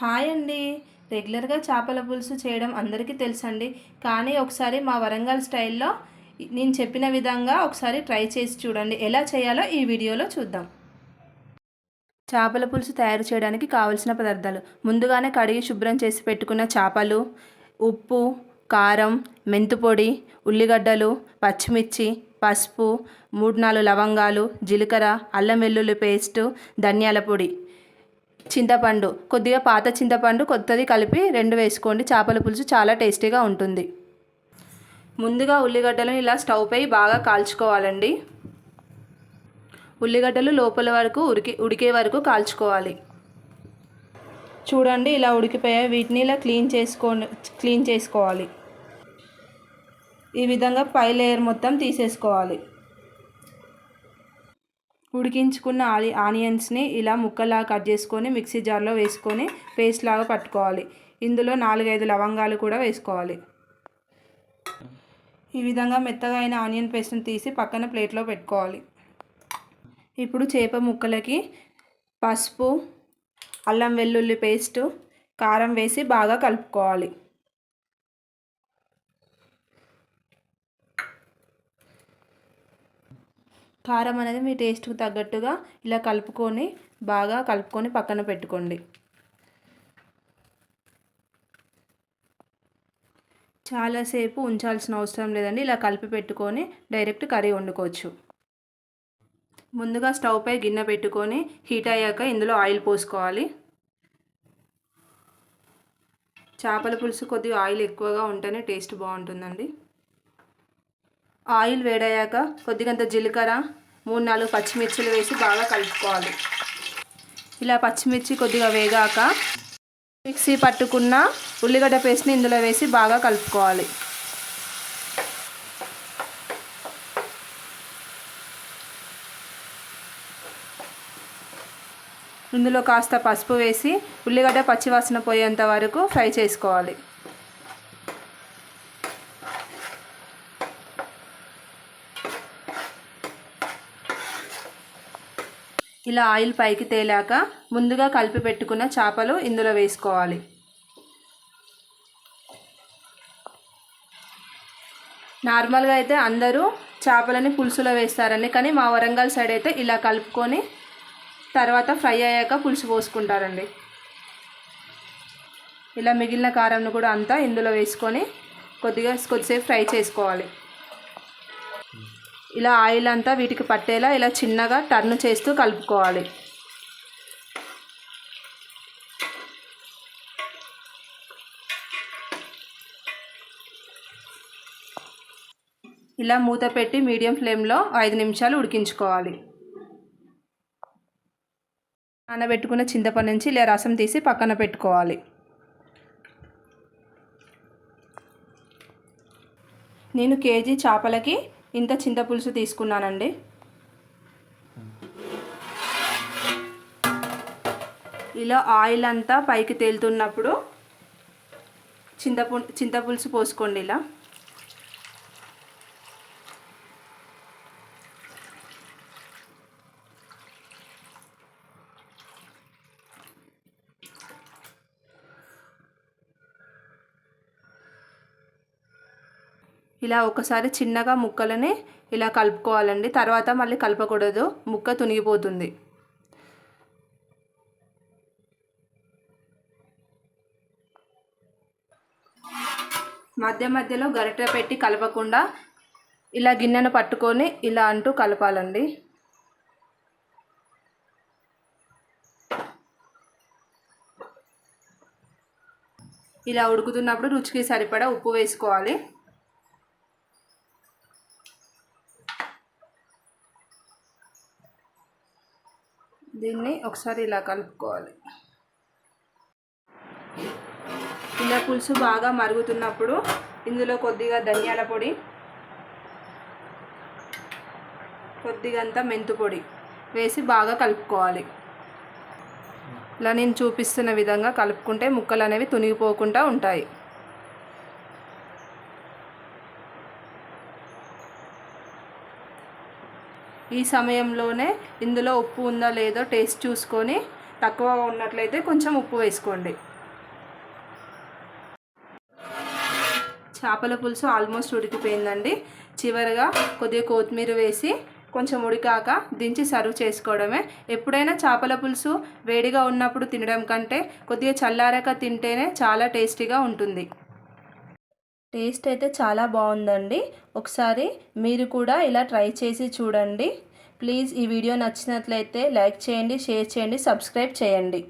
Hi అండి. రెగ్యులర్గా చేపల పులుసు చేయడం అందరికీ తెలుసండి. కానీ ఒకసారి మా వరంగల్ స్టైల్లో నేను చెప్పిన విధంగా ఒకసారి ట్రై చేసి చూడండి. ఎలా చేయాలో ఈ వీడియోలో చూద్దాం. చేపల పులుసు తయారు చేయడానికి కావలసిన పదార్థాలు. ముందుగానే కడిగి శుభ్రం చేసి పెట్టుకున్న చేపలు ఉప్పు కారం మెంతుపొడి ఉల్లిగడ్డలు పచ్చిమిర్చి పసుపు మూడు నాలుగు లవంగాలు జీలకర్ర అల్లం వెల్లుల్లి పేస్టు ధనియాల పొడి. చింతపండు కొద్దిగా పాత చింతపండు కొత్తది కలిపి రెండు వేసుకోండి. చేపల పులుసు చాలా టేస్టీగా ఉంటుంది. ముందుగా ఉల్లిగడ్డలను ఇలా స్టవ్ పై బాగా కాల్చుకోవాలండి. ఉల్లిగడ్డలు లోపల వరకు ఉడికి ఉడికే వరకు కాల్చుకోవాలి. చూడండి ఇలా ఉడికిపోయాయి వీటిని ఇలా క్లీన్ చేసుకో క్లీన్ చేసుకోవాలి. ఈ విధంగా పై లేయర్ మొత్తం తీసేసుకోవాలి. ఉడికించుకున్న ఆలి ఆనియన్స్ని ఇలా ముక్కలా కట్ చేసుకొని మిక్సీ జార్లో వేసుకొని పేస్ట్ లాగా పట్టుకోవాలి. ఇందులో నాలుగైదు లవంగాలు కూడా వేసుకోవాలి. ఈ విధంగా మెత్తగా అయిన ఆనియన్ పేస్ట్ని తీసి పక్కన ప్లేట్లో పెట్టుకోవాలి. ఇప్పుడు చేప ముక్కలకి పసుపు అల్లం వెల్లుల్లి పేస్టు కారం వేసి బాగా కలుపుకోవాలి. కారం అనేది మీ టేస్ట్కి తగ్గట్టుగా ఇలా కలుపుకొని బాగా కలుపుకొని పక్కన పెట్టుకోండి. చాలాసేపు ఉంచాల్సిన అవసరం లేదండి. ఇలా కలిపి పెట్టుకొని డైరెక్ట్ కర్రీ వండుకోవచ్చు. ముందుగా స్టవ్ పై గిన్నె పెట్టుకొని హీట్ అయ్యాక ఇందులో ఆయిల్ పోసుకోవాలి. చేపల పులుసు కొద్దిగా ఆయిల్ ఎక్కువగా ఉంటేనే టేస్ట్ బాగుంటుందండి. ఆయిల్ వేడయ్యాక కొద్దిగంత జీలకర్ర మూడు నాలుగు పచ్చిమిర్చిలు వేసి బాగా కలుపుకోవాలి. ఇలా పచ్చిమిర్చి కొద్దిగా వేగాక మిక్సీ పట్టుకున్న ఉల్లిగడ్డ పేస్ట్ని ఇందులో వేసి బాగా కలుపుకోవాలి. ఇందులో కాస్త పసుపు వేసి ఉల్లిగడ్డ పచ్చివాసన పోయేంత వరకు ఫ్రై చేసుకోవాలి. ఇలా ఆయిల్ పైకి తేలాక ముందుగా కలిపి పెట్టుకున్న చేపలు ఇందులో వేసుకోవాలి. నార్మల్గా అయితే అందరూ చేపలని పులుసులో వేస్తారండి కానీ మా వరంగల్ సైడ్ అయితే ఇలా కలుపుకొని తర్వాత ఫ్రై అయ్యాక పులుసు పోసుకుంటారండి. ఇలా మిగిలిన కారంను కూడా అంతా ఇందులో వేసుకొని కొద్దిగా కొద్దిసేపు ఫ్రై చేసుకోవాలి. ఇలా ఆయిల్ అంతా వీటికి పట్టేలా ఇలా చిన్నగా టర్న్ చేస్తూ కలుపుకోవాలి. ఇలా మూత పెట్టి మీడియం ఫ్లేమ్లో ఐదు నిమిషాలు ఉడికించుకోవాలి. నానబెట్టుకున్న చింతపండు నుంచి ఇలా రసం తీసి పక్కన పెట్టుకోవాలి. నేను కేజీ చేపలకి ఇంత చింతపులుసు తీసుకున్నానండి. ఇలా ఆయిల్ అంతా పైకి తేలుతున్నప్పుడు చింతపు చింతపులుసు పోసుకోండి ఇలా. ఇలా ఒకసారి చిన్నగా ముక్కలని ఇలా కలుపుకోవాలండి. తర్వాత మళ్ళీ కలపకూడదు. ముక్క తునిగిపోతుంది. మధ్య మధ్యలో గరిటె పెట్టి కలపకుండా ఇలా గిన్నెను పట్టుకొని ఇలా అంటూ కలపాలండి. ఇలా ఉడుకుతున్నప్పుడు రుచికి సరిపడా ఉప్పు వేసుకోవాలి. దీన్ని ఒకసారి ఇలా కలుపుకోవాలి. ఇలా పులుసు బాగా మరుగుతున్నప్పుడు ఇందులో కొద్దిగా ధనియాల పొడి కొద్దిగంత మెంతు పొడి వేసి బాగా కలుపుకోవాలి. ఇలా నేను చూపిస్తున్న విధంగా కలుపుకుంటే ముక్కలు అనేవి తునిగిపోకుండా ఉంటాయి. ఈ సమయంలోనే ఇందులో ఉప్పు ఉందా లేదో టేస్ట్ చూసుకొని తక్కువ ఉన్నట్లయితే కొంచెం ఉప్పు వేసుకోండి. చేపల పులుసు ఆల్మోస్ట్ ఉడికిపోయిందండి. చివరిగా కొద్దిగా కొత్తిమీర వేసి కొంచెం ఉడికాక దించి సర్వ్ చేసుకోవడమే. ఎప్పుడైనా చేపల పులుసు వేడిగా ఉన్నప్పుడు తినడం కంటే కొద్దిగా చల్లారాక తింటేనే చాలా టేస్టీగా ఉంటుంది. టేస్ట్ అయితే చాలా బాగుందండి. ఒకసారి మీరు కూడా ఇలా ట్రై చేసి చూడండి. ప్లీజ్ ఈ వీడియో నచ్చినట్లయితే లైక్ చేయండి షేర్ చేయండి సబ్స్క్రైబ్ చేయండి.